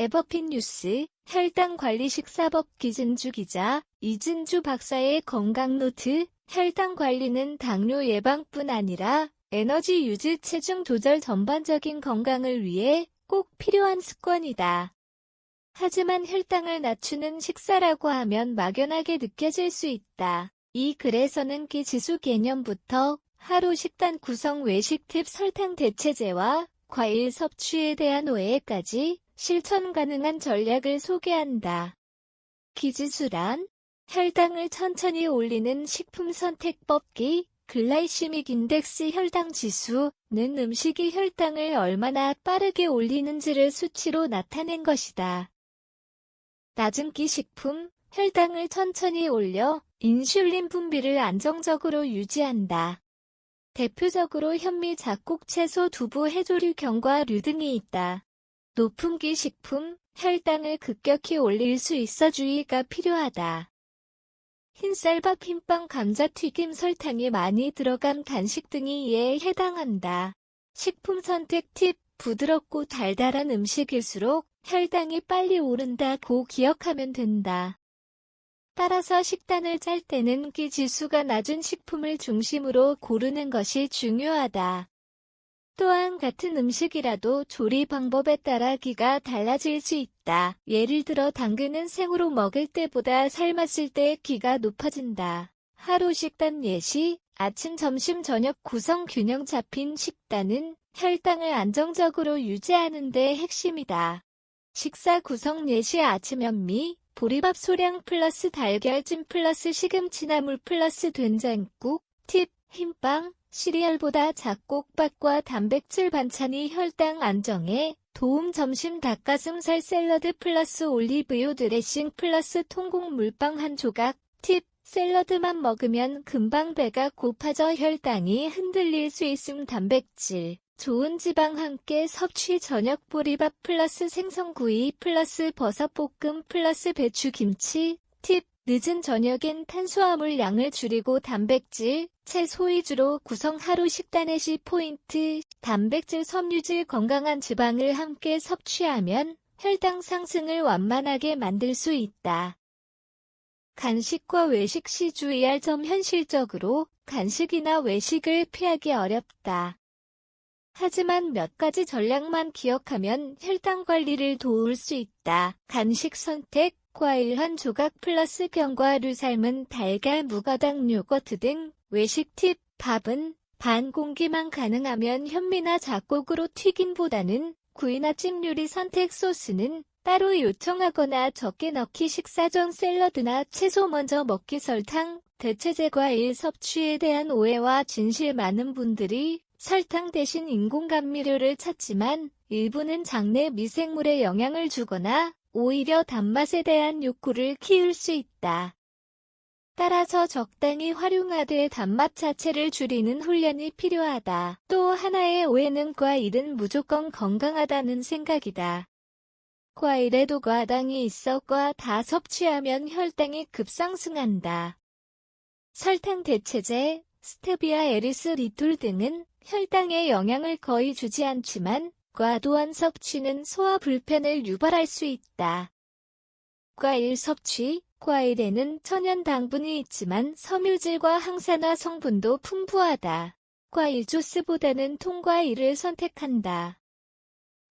에버핀 뉴스 혈당 관리 식사법 기진주 기자 이진주 박사의 건강 노트 혈당 관리는 당뇨 예방뿐 아니라 에너지 유지 체중 조절 전반적인 건강을 위해 꼭 필요한 습관이다. 하지만 혈당을 낮추는 식사라고 하면 막연하게 느껴질 수 있다. 이 글에서는 기 지수 개념부터 하루 식단 구성 외식 팁 설탕 대체제와 과일 섭취에 대한 오해까지 실천 가능한 전략을 소개한다. 기지수란 혈당을 천천히 올리는 식품 선택법기 글라이시믹 인덱스 혈당 지수는 음식이 혈당을 얼마나 빠르게 올리는지를 수치로 나타낸 것이다. 낮은 기 식품, 혈당을 천천히 올려 인슐린 분비를 안정적으로 유지한다. 대표적으로 현미, 잡곡, 채소, 두부, 해조류, 견과 류 등이 있다. 높은 기 식품, 혈당을 급격히 올릴 수 있어 주의가 필요하다. 흰쌀밥, 흰빵, 감자튀김, 설탕이 많이 들어간 간식 등이 이에 해당한다. 식품 선택 팁, 부드럽고 달달한 음식일수록 혈당이 빨리 오른다고 기억하면 된다. 따라서 식단을 짤 때는 기 지수가 낮은 식품을 중심으로 고르는 것이 중요하다. 또한 같은 음식이라도 조리 방법에 따라 기가 달라질 수 있다. 예를 들어 당근은 생으로 먹을 때보다 삶았을 때 기가 높아진다. 하루 식단 예시, 아침, 점심, 저녁 구성 균형 잡힌 식단은 혈당을 안정적으로 유지하는 데 핵심이다. 식사 구성 예시 아침 현미, 보리밥 소량 플러스 달걀찜 플러스 시금치나물 플러스 된장국, 팁, 흰빵, 시리얼보다 잡곡밥과 단백질 반찬이 혈당 안정에 도움 점심 닭가슴살 샐러드 플러스 올리브유 드레싱 플러스 통곡 물빵 한 조각. 팁 샐러드만 먹으면 금방 배가 고파져 혈당이 흔들릴 수 있음 단백질. 좋은 지방 함께 섭취 저녁 보리밥 플러스 생선구이 플러스 버섯볶음 플러스 배추김치. 팁 늦은 저녁엔 탄수화물 양을 줄이고 단백질, 채 소 위주로 구성 하루 식단의 시 포인트, 단백질, 섬유질, 건강한 지방을 함께 섭취하면 혈당 상승을 완만하게 만들 수 있다. 간식과 외식 시 주의할 점 현실적으로 간식이나 외식을 피하기 어렵다. 하지만 몇 가지 전략만 기억하면 혈당 관리를 도울 수 있다. 간식 선택, 과일 한 조각 플러스 견과류 삶은 달걀, 무가당 요거트 등 외식 팁, 밥은 반 공기만 가능하면 현미나 잡곡으로 튀김보다는 구이나 찜 요리 선택 소스는 따로 요청하거나 적게 넣기 식사 전 샐러드나 채소 먼저 먹기 설탕, 대체제 과일 섭취에 대한 오해와 진실 많은 분들이 설탕 대신 인공 감미료를 찾지만 일부는 장내 미생물에 영향을 주거나 오히려 단맛에 대한 욕구를 키울 수 있다. 따라서 적당히 활용하되 단맛 자체를 줄이는 훈련이 필요하다. 또 하나의 오해는 과일은 무조건 건강하다는 생각이다. 과일에도 과당이 있어 과 다 섭취하면 혈당이 급상승한다. 설탕 대체제, 스테비아 에리스 리톨 등은 혈당에 영향을 거의 주지 않지만 과도한 섭취는 소화 불편을 유발할 수 있다. 과일 섭취 과일에는 천연 당분이 있지만 섬유질과 항산화 성분도 풍부하다. 과일 주스보다는 통과일을 선택한다.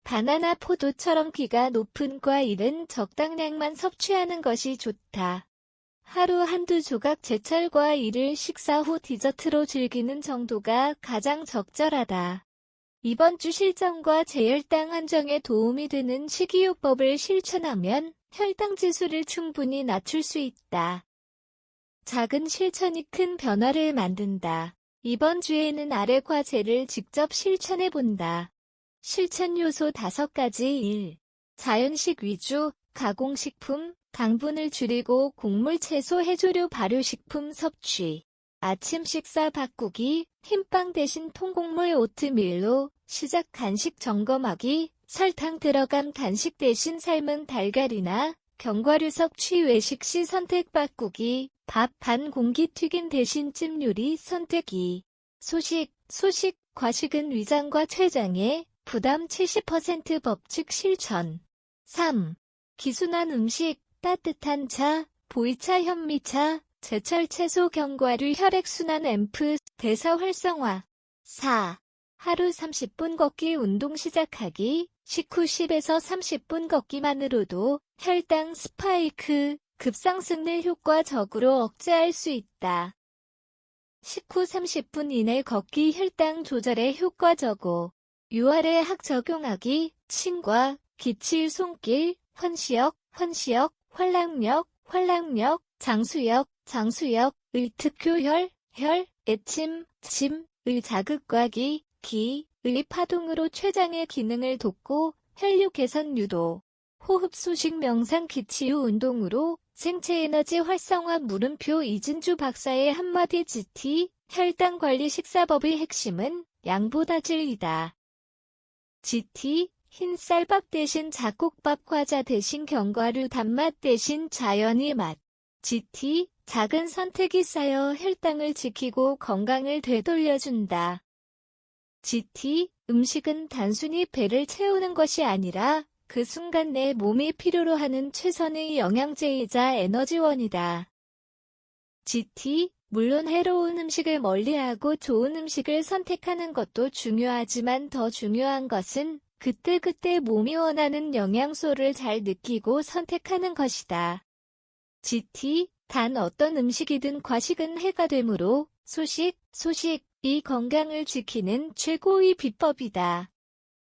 바나나 포도처럼 기가 높은 과일은 적당량만 섭취하는 것이 좋다. 하루 한두 조각 제철 과일을 식사 후 디저트로 즐기는 정도가 가장 적절하다. 이번 주 실전과 재혈당 안정에 도움이 되는 식이요법을 실천하면 혈당 지수를 충분히 낮출 수 있다. 작은 실천이 큰 변화를 만든다. 이번 주에는 아래 과제를 직접 실천해 본다. 실천 요소 5가지 1. 자연식 위주, 가공식품, 당분을 줄이고 곡물 채소 해조류 발효식품 섭취. 아침 식사 바꾸기, 흰빵 대신 통곡물 오트밀로, 시작 간식 점검하기, 설탕 들어간 간식 대신 삶은 달걀이나 견과류 섭취 외식 시 선택 바꾸기, 밥 반 공기 튀김 대신 찜 요리 선택이. 소식, 소식, 과식은 위장과 췌장에 부담 70% 법칙 실천. 3. 기순한 음식, 따뜻한 차, 보이차 현미차, 제철 채소 견과류 혈액순환 앰프, 대사 활성화. 4. 하루 30분 걷기 운동 시작하기, 식후 10에서 30분 걷기만으로도 혈당 스파이크, 급상승을 효과적으로 억제할 수 있다. 식후 30분 이내 걷기 혈당 조절에 효과적고, 유활의 학 적용하기, 침과, 기치 손길, 헌시역, 헌시역, 활락력, 활락력, 장수역, 장수역, 의 특효혈, 혈, 애침, 침, 의 자극과기, 기, 의 파동으로 췌장의 기능을 돕고 혈류 개선 유도, 호흡 소식 명상 기치유 운동으로 생체 에너지 활성화 물음표 이진주 박사의 한마디 GT 혈당 관리 식사법의 핵심은 양보다 질이다. GT 흰 쌀밥 대신 잡곡밥 과자 대신 견과류 단맛 대신 자연의 맛. GT 작은 선택이 쌓여 혈당을 지키고 건강을 되돌려준다. GT 음식은 단순히 배를 채우는 것이 아니라 그 순간 내 몸이 필요로 하는 최선의 영양제이자 에너지원이다. GT 물론 해로운 음식을 멀리하고 좋은 음식을 선택하는 것도 중요하지만 더 중요한 것은 그때그때 몸이 원하는 영양소를 잘 느끼고 선택하는 것이다. GT, 단 어떤 음식이든 과식은 해가 되므로 소식, 소식, 이 건강을 지키는 최고의 비법이다.